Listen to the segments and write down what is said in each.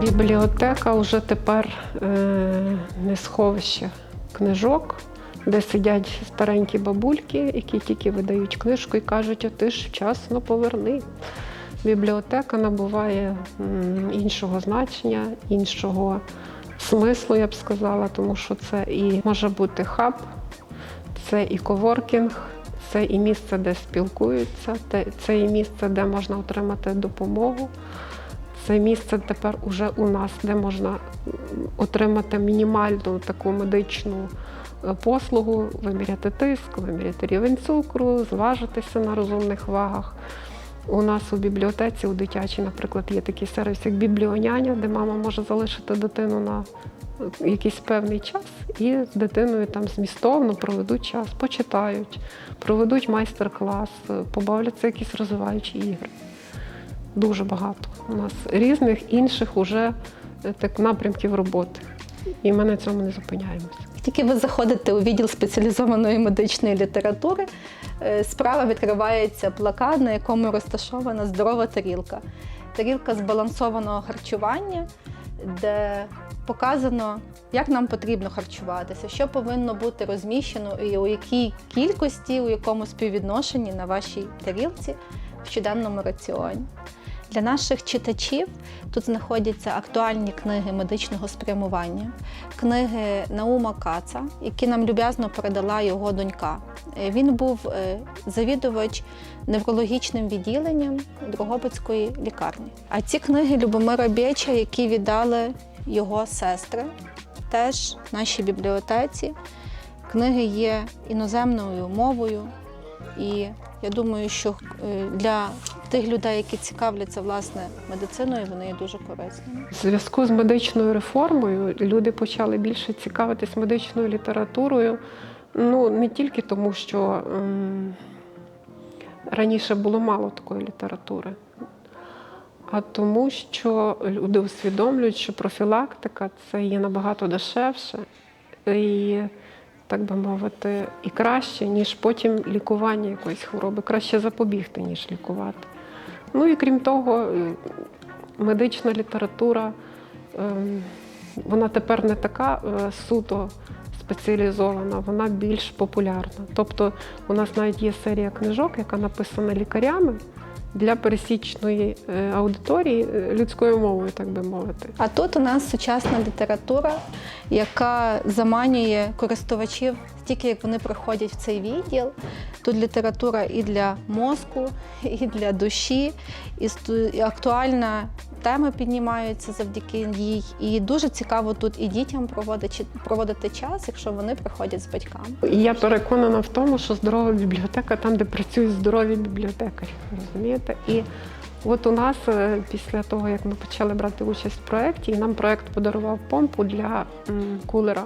Бібліотека вже тепер е, не сховище книжок, де сидять старенькі бабульки, які тільки видають книжку і кажуть, а ти ж вчасно поверни. Бібліотека набуває іншого значення, іншого смислу, я б сказала, тому що це і може бути хаб, це і коворкінг, це і місце, де спілкуються, це і місце, де можна отримати допомогу. Це місце тепер уже у нас, де можна отримати мінімальну таку медичну е, послугу, виміряти тиск, виміряти рівень цукру, зважитися на розумних вагах. У нас у бібліотеці, у дитячій, наприклад, є такий сервіс, як бібліоняня, де мама може залишити дитину на якийсь певний час і з дитиною там змістовно проведуть час, почитають, проведуть майстер-клас, побавляться якісь розвиваючі ігри. Дуже багато у нас різних інших уже е, так напрямків роботи. І ми на цьому не зупиняємося. Тільки ви заходите у відділ спеціалізованої медичної літератури, е, справа відкривається плакат, на якому розташована здорова тарілка. Тарілка збалансованого харчування, де показано, як нам потрібно харчуватися, що повинно бути розміщено і у якій кількості, у якому співвідношенні на вашій тарілці в щоденному раціоні. Для наших читачів тут знаходяться актуальні книги медичного спрямування, книги Наума Каца, які нам люб'язно передала його донька. Е, Він був е, завідувач неврологічним відділенням Дрогобицької лікарні. А ці книги Любомира Бєча, які віддали його сестри, теж в нашій бібліотеці. Книги є іноземною мовою, і я думаю, що е, для тих людей, які цікавляться власне медициною, вони є дуже корисними. В зв'язку з медичною реформою люди почали більше цікавитись медичною літературою. Ну не тільки тому, що ем, раніше було мало такої літератури, а тому, що люди усвідомлюють, що профілактика це є набагато дешевше і, так би мовити, і краще, ніж потім лікування якоїсь хвороби. Краще запобігти, ніж лікувати. Ну і крім того, е, медична література, ем, вона тепер не така е, суто спеціалізована, вона більш популярна. Тобто у нас навіть є серія книжок, яка написана лікарями для пересічної е, аудиторії людською мовою, так би мовити. А тут у нас сучасна література, яка заманює користувачів тільки як вони приходять в цей відділ. Тут література і для мозку, і для душі, і актуальна теми піднімаються завдяки їй. І дуже цікаво тут і дітям проводити, проводити час, якщо вони приходять з батьками. Я переконана в тому, що здорова бібліотека там, де працюють здорові бібліотекарі. Розумієте? І от у нас е, після того, як ми почали брати участь в проєкті, і нам проєкт подарував помпу для кулера.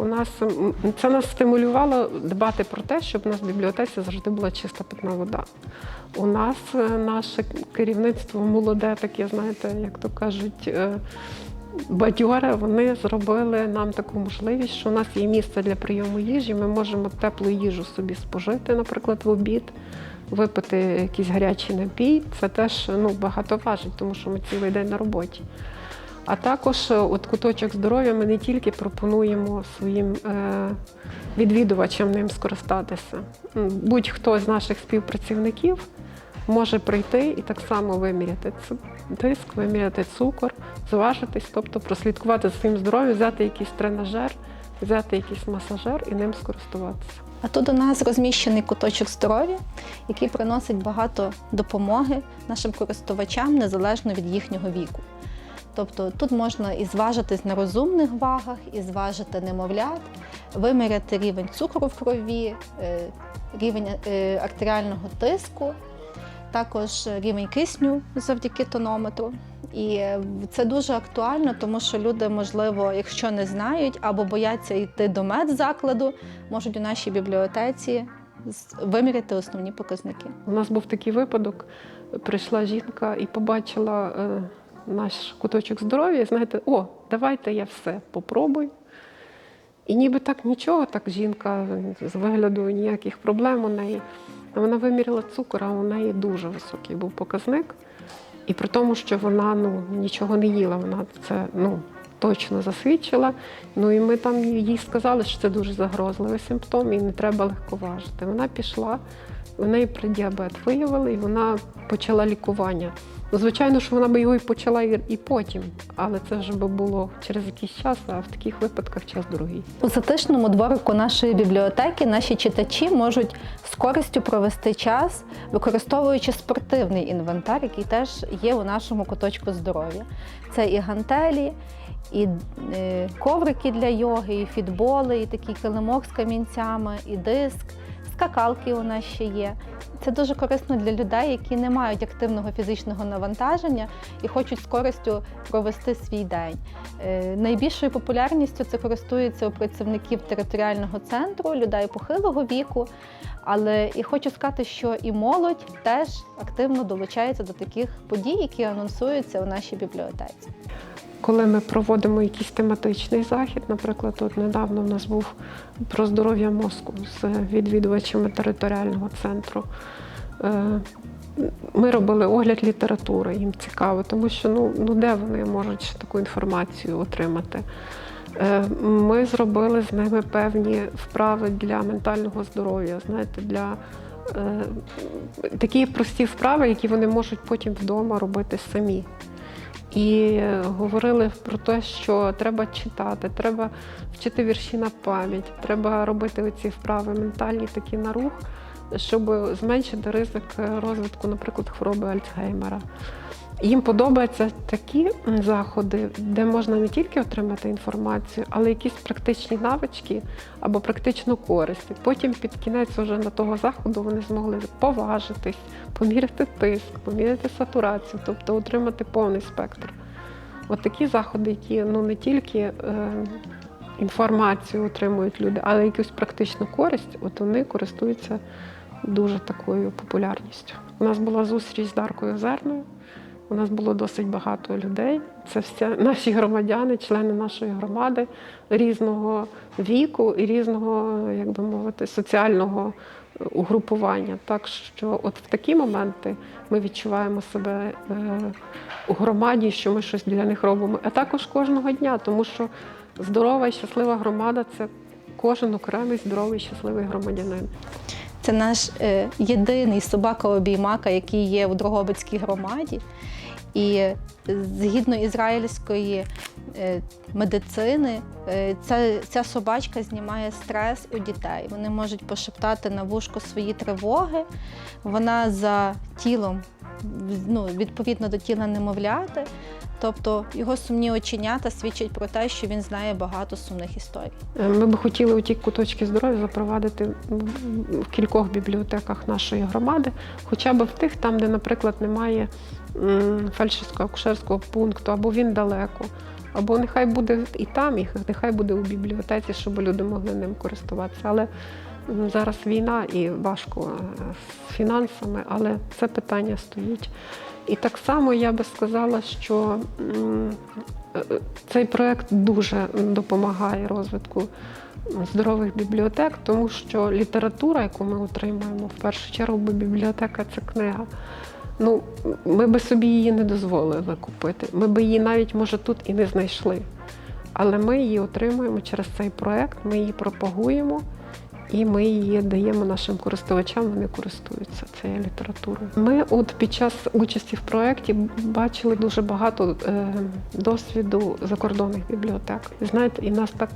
У нас це нас стимулювало дбати про те, щоб у нас в бібліотеці завжди була чиста питна вода. У нас е, наше керівництво молоде, таке, знаєте, як то кажуть, е, бадьоре, вони зробили нам таку можливість, що у нас є місце для прийому їжі. Ми можемо теплу їжу собі спожити, наприклад, в обід, випити якийсь гарячий напій. Це теж ну, багато важить, тому що ми цілий день на роботі. А також е, от куточок здоров'я ми не тільки пропонуємо своїм е, відвідувачам ним скористатися. Будь-хто з наших співпрацівників може прийти і так само виміряти тиск, виміряти цукор, зважитись, тобто прослідкувати за своїм здоров'ям, взяти якийсь тренажер, взяти якийсь масажер і ним скористуватися. А тут у нас розміщений куточок здоров'я, який приносить багато допомоги нашим користувачам незалежно від їхнього віку. Тобто тут можна і зважитись на розумних вагах, і зважити немовлят, виміряти рівень цукру в крові, е, рівень е, артеріального тиску, також рівень кисню завдяки тонометру. І е, це дуже актуально, тому що люди, можливо, якщо не знають або бояться йти до медзакладу, можуть у нашій бібліотеці виміряти основні показники. У нас був такий випадок. Прийшла жінка і побачила наш куточок здоров'я. і Знаєте, о, давайте я все попробую. І ніби так нічого, так жінка з вигляду ніяких проблем у неї. Вона виміряла цукор, а у неї дуже високий був показник. І при тому, що вона ну, нічого не їла, вона це ну, точно засвідчила. Ну і ми там їй сказали, що це дуже загрозливий симптом і не треба легковажити. Вона пішла, у неї преддіабет виявили, і вона почала лікування. Ну, звичайно, що вона би його і почала і потім, але це вже би було через якийсь час, а в таких випадках час другий. У затишному дворику нашої бібліотеки наші читачі можуть з користю провести час, використовуючи спортивний інвентар, який теж є у нашому куточку здоров'я. Це і гантелі, і е, коврики для йоги, і фітболи, і такий килимок з камінцями, і диск, скакалки у нас ще є. Це дуже корисно для людей, які не мають активного фізичного навантаження і хочуть з користю провести свій день. Е, Найбільшою популярністю це користується у працівників територіального центру, людей похилого віку. Але і хочу сказати, що і молодь теж активно долучається до таких подій, які анонсуються у нашій бібліотеці. Коли ми проводимо якийсь тематичний захід, наприклад, от недавно в нас був про здоров'я мозку з відвідувачами територіального центру. Е, Ми робили огляд літератури, їм цікаво, тому що ну, ну де вони можуть таку інформацію отримати. Е, Ми зробили з ними певні вправи для ментального здоров'я, знаєте, для е, такі прості вправи, які вони можуть потім вдома робити самі. І говорили про те, що треба читати, треба вчити вірші на пам'ять, треба робити оці вправи ментальні такі на рух, щоб зменшити ризик розвитку, наприклад, хвороби Альцгеймера. Їм подобаються такі заходи, де можна не тільки отримати інформацію, але якісь практичні навички або практичну користь. Потім під кінець уже на того заходу вони змогли поважитись, поміряти тиск, поміряти сатурацію, тобто отримати повний спектр. От такі заходи, які ну не тільки е, інформацію отримують люди, але якусь практичну користь, от вони користуються дуже такою популярністю. У нас була зустріч з Даркою Озерною. У нас було досить багато людей. Це всі наші громадяни, члени нашої громади різного віку і різного, як би мовити, соціального е, угрупування. Так що, от в такі моменти ми відчуваємо себе е, у громаді, що ми щось для них робимо, а також кожного дня, тому що здорова і щаслива громада це кожен окремий здоровий щасливий громадянин. Це наш е, єдиний собака-обіймака, який є в Дрогобицькій громаді. І е, згідно ізраїльської е, медицини, е, ця, ця собачка знімає стрес у дітей. Вони можуть пошептати на вушко свої тривоги. Вона за тілом, ну, відповідно до тіла немовляти. Тобто його сумні оченята свідчать про те, що він знає багато сумних історій. Е, Ми би хотіли у ті куточки здоров'я запровадити в- кількох бібліотеках нашої громади, хоча б в тих, там, де, наприклад, немає м, фельдшерсько-акушерського пункту, або він далеко, або нехай буде і там, і нехай буде у бібліотеці, щоб люди могли ним користуватися. Але зараз війна і важко е, з фінансами, але це питання стоїть. І так само я би сказала, що е, цей проект дуже допомагає розвитку здорових бібліотек, тому що література, яку ми отримуємо, в першу чергу, бо бібліотека це книга. Ну, ми би собі її не дозволили купити. Ми би її навіть, може, тут і не знайшли. Але ми її отримуємо через цей проект, ми її пропагуємо і ми її даємо нашим користувачам, вони користуються цією літературою. Ми от під час участі в проєкті бачили дуже багато е, досвіду закордонних бібліотек. Знаєте, і нас так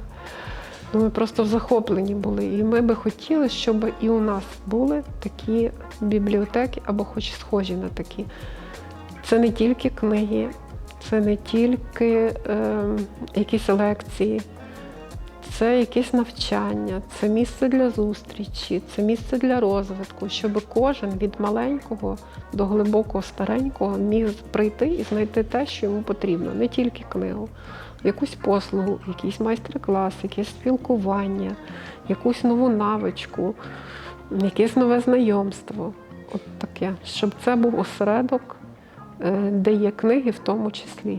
ну, ми просто в захопленні були. І ми би хотіли, щоб і у нас були такі бібліотеки або хоч схожі на такі. Це не тільки книги, це не тільки е, якісь лекції, це якесь навчання, це місце для зустрічі, це місце для розвитку, щоб кожен від маленького до глибокого старенького міг прийти і знайти те, що йому потрібно, не тільки книгу, якусь послугу, якийсь майстер-клас, якесь спілкування, якусь нову навичку, якесь нове знайомство. От таке, щоб це був осередок, е, де є книги в тому числі.